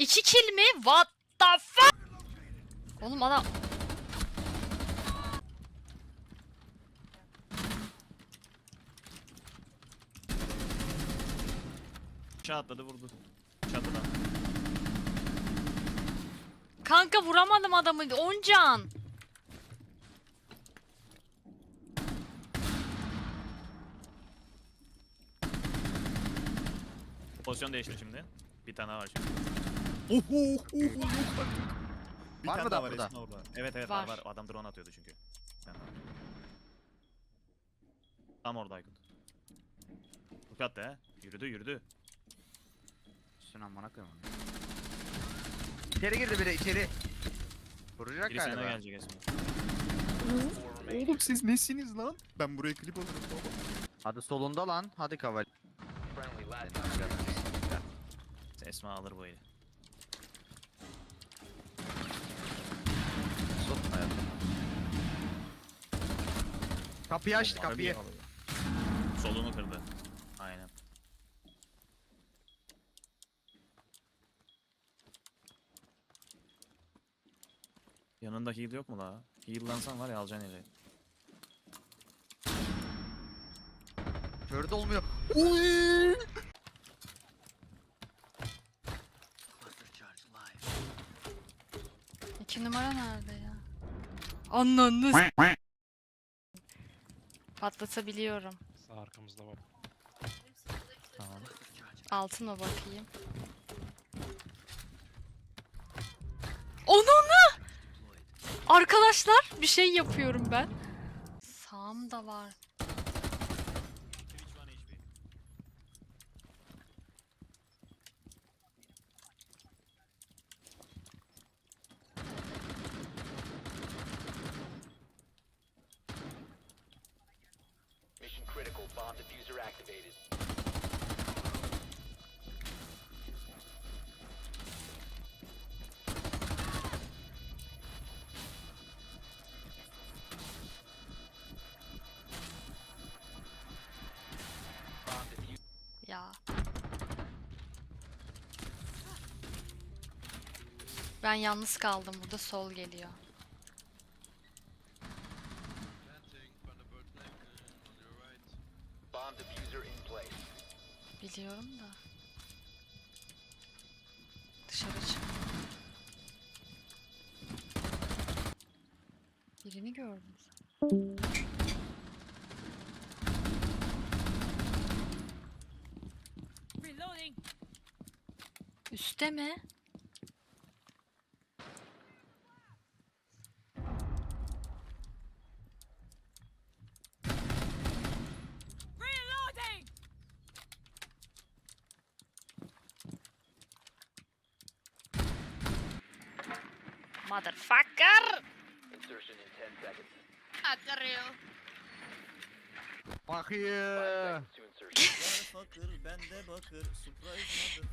İki kill mi? What the fuck? Oğlum adam... Aşağı atladı vurdu. Çatıdan. Kanka vuramadım adamı. 10 can. Pozisyon değişti şimdi. Bir tane var şimdi. Oho, oho, yok artık. Bir Var tane mı daha da var burada? Esma orada. Evet evet var. Var. var. Adam drone atıyordu çünkü. Tane daha. Tam orada Aykut. Hook attı he. Yürüdü yürüdü. Üstüne amına koyayım. İçeri girdi biri içeri. Vuracak Biri sana galiba. gelecek Esma. Oğlum siz nesiniz lan? Ben buraya klip alırım baba. Hadi solunda lan. Hadi kaval. Esma alır bu eli. Kapıyı açtı Oğlum, kapıyı. harbi alıyor. Solunu kırdı. Aynen. Yanında heal yok mu la? Heal'lansan var ya alacaksın eli. Körde olmuyor. İki numara nerede ya? Ananı s- Patlatabiliyorum. Sağ arkamızda var. Tamam. Altına bakayım. Onunu! Arkadaşlar bir şey yapıyorum ben. Sağımda var. Bomb diffuser activated. Ya. Ben yalnız kaldım burada sol geliyor. Biliyorum da. Dışarı çık. Birini gördüm. Üste mi? Motherfucker! Insertion in 10 seconds. Je... Eh,